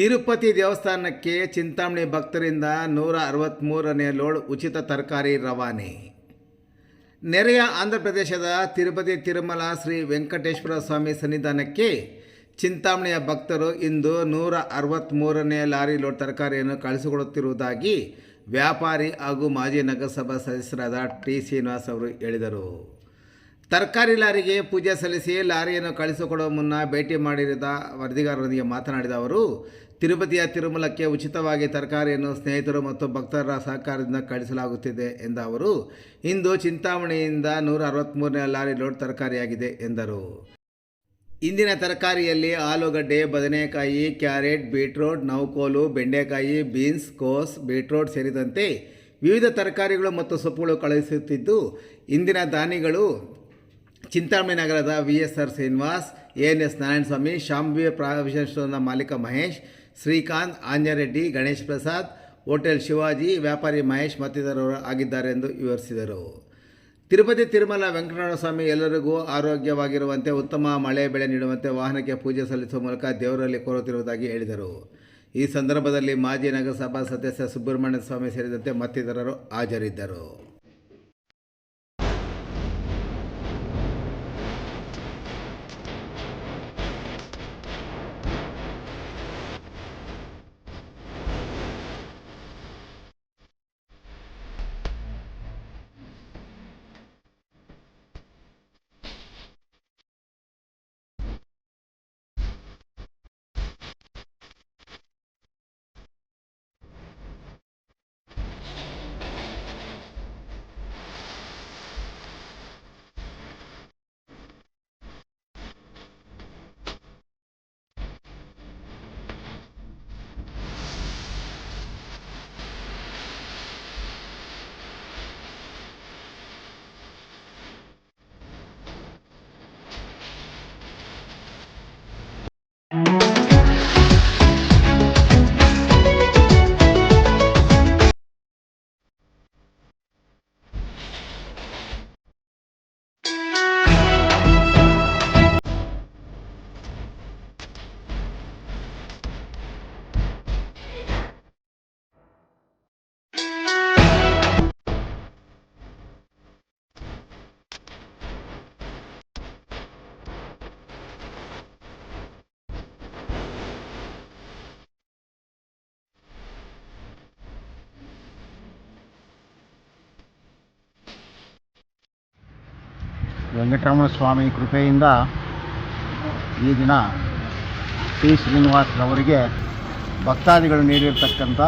ತಿರುಪತಿ ದೇವಸ್ಥಾನಕ್ಕೆ ಚಿಂತಾಮಣಿ ಭಕ್ತರಿಂದ ನೂರ ಅರವತ್ತ್ಮೂರನೇ ಲೋಡ್ ಉಚಿತ ತರಕಾರಿ ರವಾನೆ. ನೆರೆಯ ಆಂಧ್ರಪ್ರದೇಶದ ತಿರುಪತಿ, ತಿರುಮಲ ಶ್ರೀ ವೆಂಕಟೇಶ್ವರ ಸ್ವಾಮಿ ಸನ್ನಿಧಾನಕ್ಕೆ ಚಿಂತಾಮಣಿಯ ಭಕ್ತರು ಇಂದು ನೂರ ಅರವತ್ತ್ಮೂರನೇ ಲಾರಿ ಲೋಡ್ ತರಕಾರಿಯನ್ನು ಕಳಿಸಿಕೊಡುತ್ತಿರುವುದಾಗಿ ವ್ಯಾಪಾರಿ ಹಾಗೂ ಮಾಜಿ ನಗರಸಭಾ ಸದಸ್ಯರಾದ ಟಿ ಶ್ರೀನಿವಾಸ್ ಅವರು ಹೇಳಿದರು. ತರಕಾರಿ ಲಾರಿಗೆ ಪೂಜೆ ಸಲ್ಲಿಸಿ ಲಾರಿಯನ್ನು ಕಳಿಸಿಕೊಡುವ ಮುನ್ನ ಭೇಟಿ ಮಾಡಿದ ವರದಿಗಾರರೊಂದಿಗೆ ಮಾತನಾಡಿದ ಅವರು, ತಿರುಪತಿಯ ತಿರುಮಲಕ್ಕೆ ಉಚಿತವಾಗಿ ತರಕಾರಿಯನ್ನು ಸ್ನೇಹಿತರು ಮತ್ತು ಭಕ್ತರ ಸಹಕಾರದಿಂದ ಕಳಿಸಲಾಗುತ್ತಿದೆ ಎಂದ ಅವರು, ಇಂದು ಚಿಂತಾಮಣಿಯಿಂದ ನೂರ ಅರವತ್ತ್ಮೂರನೇ ಲಾರಿ ಲೋಡ್ ತರಕಾರಿಯಾಗಿದೆ ಎಂದರು. ಇಂದಿನ ತರಕಾರಿಯಲ್ಲಿ ಆಲೂಗಡ್ಡೆ, ಬದನೆಕಾಯಿ, ಕ್ಯಾರೆಟ್, ಬೀಟ್ರೋಟ್, ನೌಕೋಲು, ಬೆಂಡೆಕಾಯಿ, ಬೀನ್ಸ್, ಕೋಸ್, ಬೀಟ್ರೋಟ್ ಸೇರಿದಂತೆ ವಿವಿಧ ತರಕಾರಿಗಳು ಮತ್ತು ಸೊಪ್ಪುಗಳು ಕಳುಹಿಸುತ್ತಿದ್ದು, ಇಂದಿನ ದಾನಿಗಳು ಚಿಂತಾಮಣಿ ನಗರದ V S R Srinivas N S Narayanaswamy Shambhavi provision ಸ್ಟೋರ್ನ ಮಾಲೀಕ ಮಹೇಶ್, ಶ್ರೀಕಾಂತ್ ಆಂಜರೆಡ್ಡಿ ಗಣೇಶ್ ಪ್ರಸಾದ್, ಹೋಟೆಲ್ ಶಿವಾಜಿ, ವ್ಯಾಪಾರಿ ಮಹೇಶ್ ಮತ್ತಿತರರು ಆಗಿದ್ದಾರೆ ಎಂದು ವಿವರಿಸಿದರು. ತಿರುಪತಿ ತಿರುಮಲ ವೆಂಕಟರಮಣ ಸ್ವಾಮಿ ಎಲ್ಲರಿಗೂ ಆರೋಗ್ಯವಾಗಿರುವಂತೆ ಉತ್ತಮ ಮಳೆ ಬೆಳೆ ನೀಡುವಂತೆ ವಾಹನಕ್ಕೆ ಪೂಜೆ ಸಲ್ಲಿಸುವ ಮೂಲಕ ದೇವರಲ್ಲಿ ಕೋರುತ್ತಿರುವುದಾಗಿ ಹೇಳಿದರು. ಈ ಸಂದರ್ಭದಲ್ಲಿ ಮಾಜಿ ನಗರಸಭಾ ಸದಸ್ಯ ಸುಬ್ರಹ್ಮಣ್ಯ ಸ್ವಾಮಿ ಸೇರಿದಂತೆ ಮತ್ತಿತರರು ಹಾಜರಿದ್ದರು. ವೆಂಕಟರಮಣ ಸ್ವಾಮಿ ಕೃಪೆಯಿಂದ ಈ ದಿನ ಟಿ ಶ್ರೀನಿವಾಸ್ರವರಿಗೆ ಭಕ್ತಾದಿಗಳು ನೀಡಿರ್ತಕ್ಕಂಥ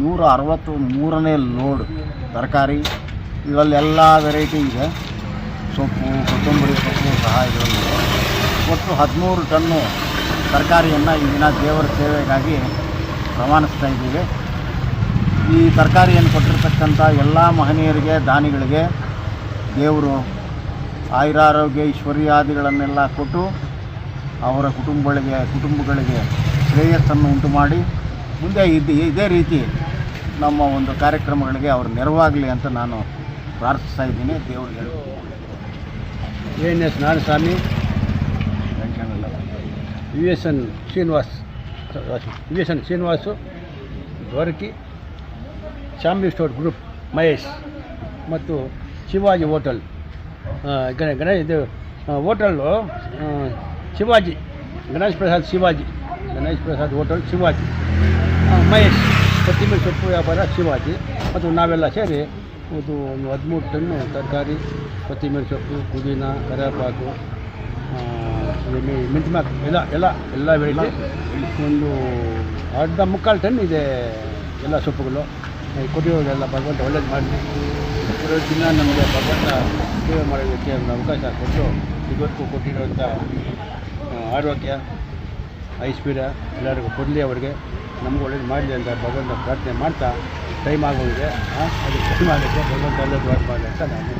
ನೂರ ಅರವತ್ತು ಮೂರನೇ ಲೋಡ್ ತರಕಾರಿ. ಇದರಲ್ಲಿ ಎಲ್ಲ ವೆರೈಟಿ ಇದೆ. ಸೊಪ್ಪು, ಕೊತ್ತಂಬರಿ ಸೊಪ್ಪು ಸಹ ಇದರಲ್ಲಿ ಒಟ್ಟು ಹದಿಮೂರು ಟನ್ನು ತರಕಾರಿಯನ್ನು ಈ ದಿನ ದೇವರ ಸೇವೆಗಾಗಿ ರವಾನಿಸ್ತಾ ಇದ್ದೀವಿ. ಈ ತರಕಾರಿಯನ್ನು ಕೊಟ್ಟಿರ್ತಕ್ಕಂಥ ಎಲ್ಲ ಮಹನೀಯರಿಗೆ, ದಾನಿಗಳಿಗೆ ದೇವರು ಆಯುರಾರೋಗ್ಯ ಐಶ್ವರ್ಯಾದಿಗಳನ್ನೆಲ್ಲ ಕೊಟ್ಟು ಅವರ ಕುಟುಂಬಗಳಿಗೆ ಕುಟುಂಬಗಳಿಗೆ ಶ್ರೇಯಸ್ಸನ್ನು ಉಂಟು ಮಾಡಿ ಮುಂದೆ ಇದು ಇದೇ ರೀತಿ ನಮ್ಮ ಒಂದು ಕಾರ್ಯಕ್ರಮಗಳಿಗೆ ಅವರು ನೆರವಾಗಲಿ ಅಂತ ನಾನು ಪ್ರಾರ್ಥಿಸ್ತಾ ಇದ್ದೀನಿ. ದೇವರಿಗೆ N S Narayanaswamy U V S N Srinivas V S N Srinivasu ದೊರಕಿ ಶಾಂಬಿ store group Mahesh ಮತ್ತು ಶಿವಾಜಿ ಹೋಟೆಲ್. ಗಣ ಗಣ ಇದು ಹೋಟಲ್ಲು ಶಿವಾಜಿ, ಗಣೇಶ್ ಪ್ರಸಾದ್ ಶಿವಾಜಿ, ಗಣೇಶ್ ಪ್ರಸಾದ್ ಹೋಟೆಲ್ ಶಿವಾಜಿ ಮಹೇಶ್ ಕೊತ್ತಿಮೀರಿ ಸೊಪ್ಪು ವ್ಯಾಪಾರ ಶಿವಾಜಿ, ಮತ್ತು ನಾವೆಲ್ಲ ಸೇರಿ ಇದು ಒಂದು ಹದಿಮೂರು ಟನ್ನು ತರಕಾರಿ ಕೊತ್ತಿಮೀರಿ ಸೊಪ್ಪು, ಪುದೀನ ಕರಿವೇಪಾಕು ಮೆಂತ್ಮಾಕ್ ಎಲ್ಲ ಎಲ್ಲ ಎಲ್ಲ ಬೆಳೆ ಒಂದು ಅರ್ಧ ಮುಕ್ಕಾಲು ಟನ್ ಇದೆ ಎಲ್ಲ ಸೊಪ್ಪುಗಳು. ಕೊಟ್ಟಿರೋದೆಲ್ಲ ಭಗವಂತ ಒಳ್ಳೇದು ಮಾಡಿ ಕೊಟ್ಟಿರೋ ದಿನ ನಮಗೆ ಭಗವಂತ ಸೇವೆ ಮಾಡೋದಕ್ಕೆ ಒಂದು ಅವಕಾಶ ಕೊಟ್ಟು ಇವತ್ತು ಕೊಟ್ಟಿರುವಂಥ ಆರೋಗ್ಯ, ಐಶ್ವರ್ಯ ಎಲ್ಲರಿಗೂ ಕೊಡಲಿ ಅವರಿಗೆ. ನಮಗೂ ಒಳ್ಳೇದು ಮಾಡಲಿ ಅಂತ ಭಗವಂತ ಪ್ರಾರ್ಥನೆ ಮಾಡ್ತಾ ಟೈಮ್ ಆಗೋಗಿದೆ. ಅದು ಟೈಮ್ ಆಗುತ್ತೆ ಭಗವಂತ ಒಳ್ಳೇದು ಮಾಡಲಿ ಅಂತ ನಾನು